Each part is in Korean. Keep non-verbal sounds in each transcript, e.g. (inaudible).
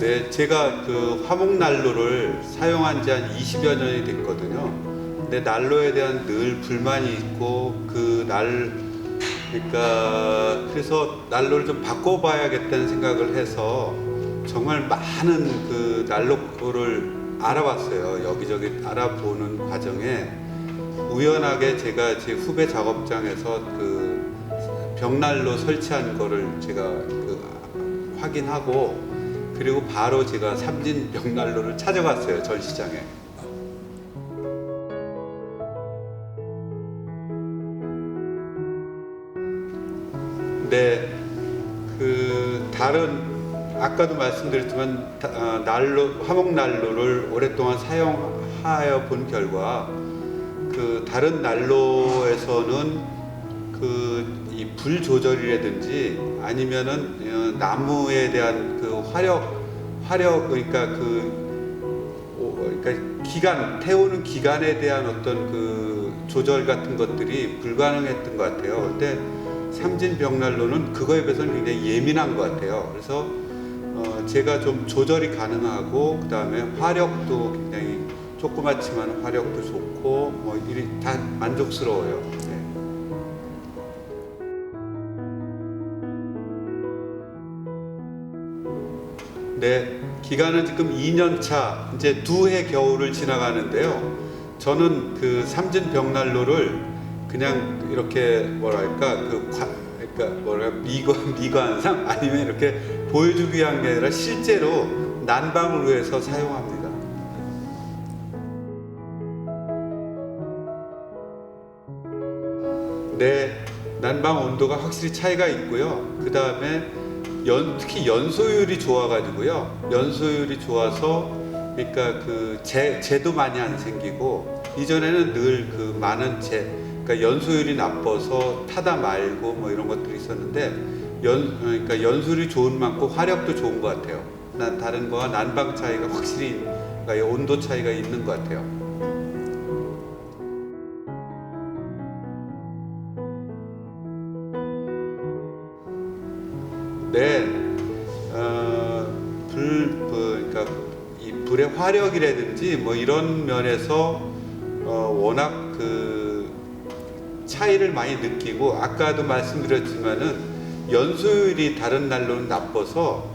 네, 제가 그 화목난로를 사용한 지 한 20여 년이 됐거든요. 근데 난로에 대한 늘 불만이 있고 그 날 그러니까 그래서 난로를 좀 바꿔봐야겠다는 생각을 해서 정말 많은 그 난로를 알아봤어요. 여기저기 알아보는 과정에 우연하게 제가 제 후배 작업장에서 그 벽난로 설치한 거를 제가 그 확인하고 그리고 바로 제가 삼진 벽난로를 찾아갔어요 전시장에. 네, 그 다른 아까도 말씀드렸지만 다- 아, 난로 화목 난로를 오랫동안 사용하여 본 결과 그 다른 난로에서는 그 이 불 조절이라든지 아니면은 어, 나무에 대한 그 화력 화력 그러니까 그 오, 그러니까 기간 태우는 기간에 대한 어떤 그 조절 같은 것들이 불가능했던 것 같아요. 근데 삼진 벽난로는 그거에 비해서는 굉장히 예민한 것 같아요. 그래서 어, 제가 좀 조절이 가능하고 그 다음에 화력도 굉장히 조그맣지만 화력도 좋고 뭐 이리 다 만족스러워요. 네. 네, 기간은 지금 2년 차, 이제 두 해 겨울을 지나가는데요. 저는 그 삼진 벽난로를 그냥 이렇게 뭐랄까 그 과, 그러니까 뭐랄까 미관 (laughs) 미관상 아니면 이렇게 보여주기 위한 게 아니라 실제로 난방을 위해서 사용합니다. 네, 난방 온도가 확실히 차이가 있고요. 그 다음에 연, 특히 연소율이 좋아가지고요. 연소율이 좋아서 그러니까 그 재, 재도 많이 안 생기고 이전에는 늘 그 많은 재, 그러니까 연소율이 나빠서 타다 말고 뭐 이런 것들이 있었는데 연, 그러니까 연소율이 좋은 만큼 화력도 좋은 것 같아요. 난 다른 거와 난방 차이가 확실히 그러니까 이 온도 차이가 있는 것 같아요. 이 불의 화력이라든지 뭐 이런 면에서 어, 워낙 그 차이를 많이 느끼고 아까도 말씀드렸지만은 연소율이 다른 난로는 나빠서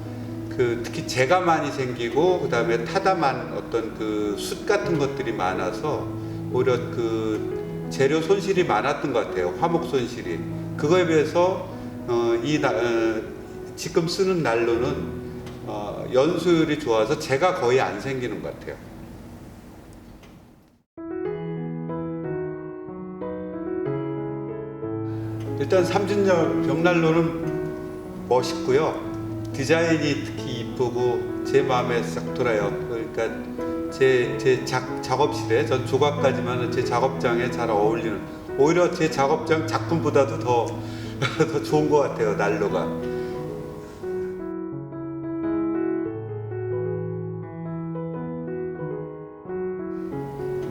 그 특히 재가 많이 생기고 그 다음에 타담한 어떤 그 숯 같은 것들이 많아서 오히려 그 재료 손실이 많았던 것 같아요. 화목 손실이. 그거에 비해서 어, 이 나, 어, 지금 쓰는 난로는 어, 연소율이 좋아서 재가 거의 안 생기는 것 같아요. 일단 삼진역 벽난로는 멋있고요. 디자인이 특히 이쁘고 제 마음에 싹 들어요. 그러니까 제, 제 작, 작업실에 전 조각까지만은 제 작업장에 잘 어울리는 오히려 제 작업장 작품보다도 더, (laughs) 더 좋은 것 같아요 난로가.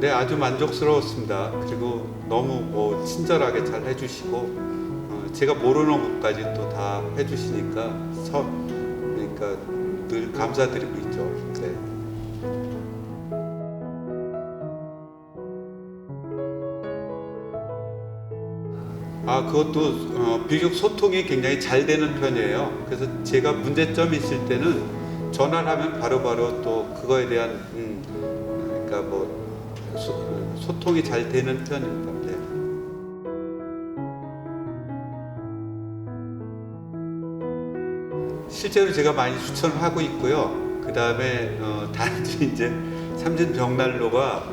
네, 아주 만족스러웠습니다. 그리고 너무 뭐 친절하게 잘 해주시고 어, 제가 모르는 것까지 또 다 해주시니까 서, 그러니까 늘 감사드리고 있죠. 네. 아 그것도 어, 비교적 소통이 굉장히 잘 되는 편이에요. 그래서 제가 문제점이 있을 때는 전화를 하면 바로바로 또 그거에 대한 음, 그러니까 뭐 소, 소통이 잘 되는 편입니다. 네. 실제로 제가 많이 추천을 하고 있고요. 그 다음에 어, (laughs) 단지 이제 삼진 벽난로가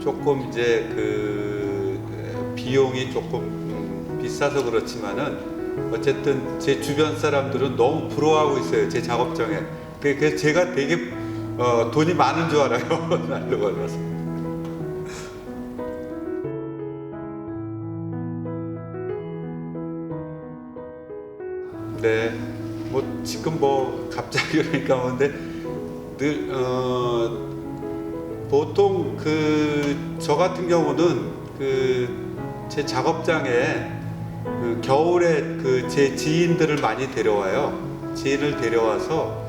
조금 이제 그 에, 비용이 조금 음, 비싸서 그렇지만은 어쨌든 제 주변 사람들은 너무 부러워하고 있어요. 제 작업장에. 그- 그래서 제가 되게 어, 돈이 많은 줄 알아요. (laughs) 난로가 그래서. 네, 뭐 지금 뭐 갑자기 (laughs) 그러니까 뭔데 늘 어, 보통 그 저 같은 경우는 그 제 작업장에 그 겨울에 그 제 지인들을 많이 데려와요. 지인을 데려와서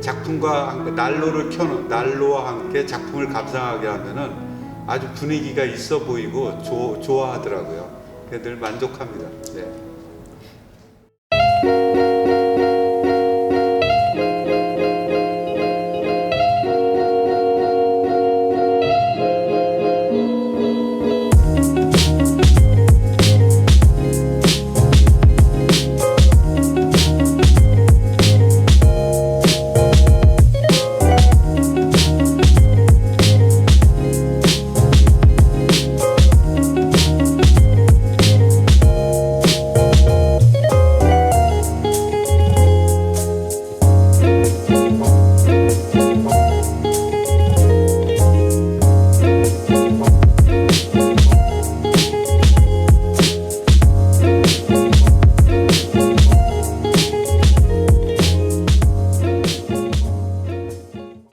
작품과 함께 난로를 켜놓 난로와 함께 작품을 감상하게 하면은 아주 분위기가 있어 보이고 조, 좋아하더라고요. 늘 만족합니다. 네.